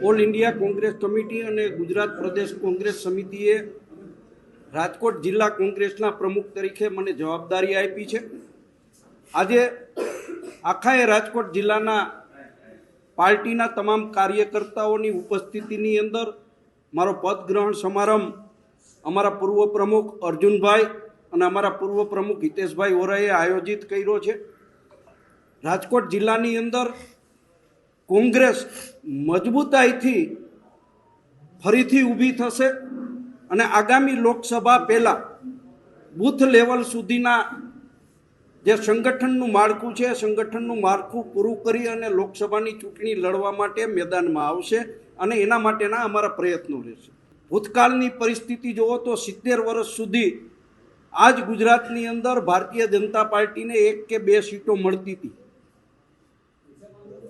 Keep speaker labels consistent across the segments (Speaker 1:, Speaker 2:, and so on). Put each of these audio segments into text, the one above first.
Speaker 1: All India Congress committee અને ગુજરાત પ્રદેશ કોંગ્રેસ સમિતિએ રાજકોટ જિલ્લા કોંગ્રેસના પ્રમુખ તરીકે મને જવાબદારી આપી છે. આજે આખાએ રાજકોટ જિલ્લાના પાર્ટીના તમામ કાર્યકર્તાઓની ઉપસ્થિતિની અંદર મારો પદગ્રહણ સમારંભ અમારા પૂર્વ પ્રમુખ અર્જુનભાઈ અને અમારા પૂર્વ પ્રમુખ હિતેશભાઈ ઓરાએ આયોજિત કર્યો છે. રાજકોટ જિલ્લાની અંદર કોંગ્રેસ મજબૂતાઈથી ફરીથી ઊભી થશે અને આગામી લોકસભા પહેલાં બૂથ લેવલ સુધીના જે સંગઠનનું માળખું છે સંગઠનનું માળખું પૂરું કરી અને લોકસભાની ચૂંટણી લડવા માટે મેદાનમાં આવશે અને એના માટેના અમારા પ્રયત્નો રહેશે. ભૂતકાળની પરિસ્થિતિ જુઓ તો સિત્તેર વર્ષ સુધી આજ ગુજરાતની અંદર ભારતીય જનતા પાર્ટીને એક કે બે સીટો મળતી હતી.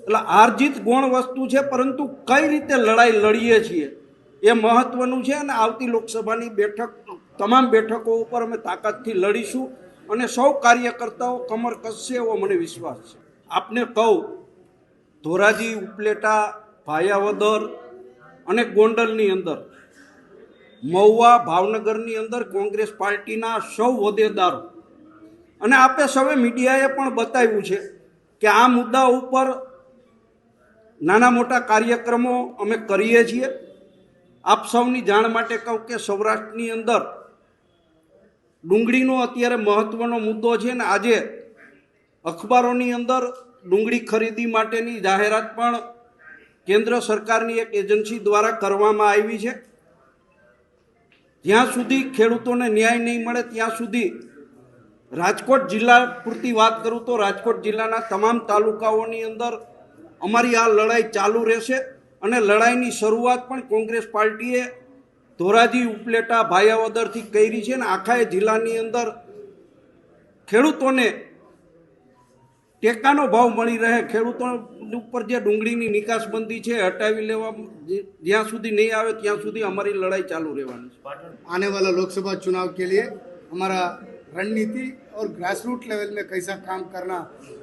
Speaker 1: એટલે આર્જિત ગુણ વસ્તુ છે, પરંતુ કઈ રીતે લડાઈ લડીએ છીએ એ મહત્વનું છે અને આવતી લોકસભાની બેઠક, તમામ બેઠકો ઉપર અમે તાકાતથી લડીશું અને સૌ કાર્યકર્તાઓ કમર કસશે એવો મને વિશ્વાસ છે. આપને કહું, ધોરાજી, ઉપલેટા, ભાયાવદર અને ગોંડલની અંદર, મહુવા, ભાવનગરની અંદર કોંગ્રેસ પાર્ટીના સૌ હોદ્દેદારો. અને આપે સૌએ મીડિયાએ પણ બતાવ્યું છે કે આ મુદ્દા ઉપર નાના મોટા કાર્યક્રમો અમે કરીએ છીએ. આપ સૌની જાણ માટે કહું કે સૌરાષ્ટ્રની અંદર ડુંગળીનો અત્યારે મહત્વનો મુદ્દો છે ને આજે અખબારોની અંદર ડુંગળી ખરીદી માટેની જાહેરાત પણ કેન્દ્ર સરકારની એક એજન્સી દ્વારા કરવામાં આવી છે. જ્યાં સુધી ખેડૂતોને ન્યાય નહીં મળે ત્યાં સુધી રાજકોટ જિલ્લા, પૂરતી વાત કરું તો રાજકોટ જિલ્લાના તમામ તાલુકાઓની અંદર અમારી આ લડાઈ ચાલુ રહેશે અને લડાઈની શરૂઆત પણ કોંગ્રેસ પાર્ટીએ ધોરાજી ઉપલેટા ભાયાવદરથી કરી છે અને આખા જિલ્લાની અંદર ખેડૂતોને ટેકાનો ભાવ મળી રહે ખેડૂતો ઉપર જે ડુંગળીની નિકાસબંધી છે હટાવી લેવા જ્યાં સુધી નહીં આવે ત્યાં સુધી અમારી લડાઈ ચાલુ રહેવાની છે
Speaker 2: आने वाला लोकसभा चुनाव के लिए हमारा रणनीति और ग्रास रूट लेवल में कैसा काम करना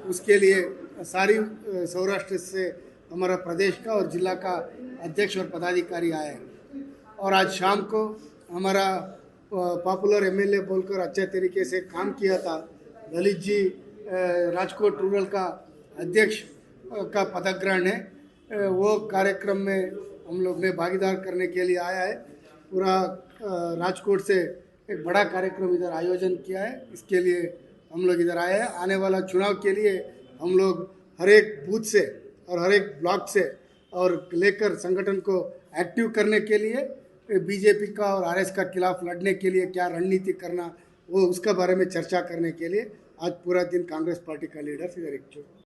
Speaker 2: उसके लिए सारी सौराष्ट्र से हमारा प्रदेश का और जिला का अध्यक्ष और पदाधिकारी आए हैं। और आज शाम को हमारा पॉपुलर एमएलए बोलकर अच्छे तरीके से काम किया था। ललित जी राजकोट रूरल का अध्यक्ष का पदग्रहण है। वो कार्यक्रम में हम लोग ने भागीदार करने के लिए आया है। पूरा राजकोट से एक बड़ा कार्यक्रम इधर आयोजन किया है। इसके लिए हम लोग इधर आए हैं। आने वाला चुनाव के लिए हम लोग हर एक बूथ से और हर एक ब्लॉक से और लेकर संगठन को एक्टिव करने के लिए, बीजेपी का और आरएस का खिलाफ लड़ने के लिए क्या रणनीति करना, वो उसके बारे में चर्चा करने के लिए आज पूरा दिन कांग्रेस पार्टी का लीडर इधर एक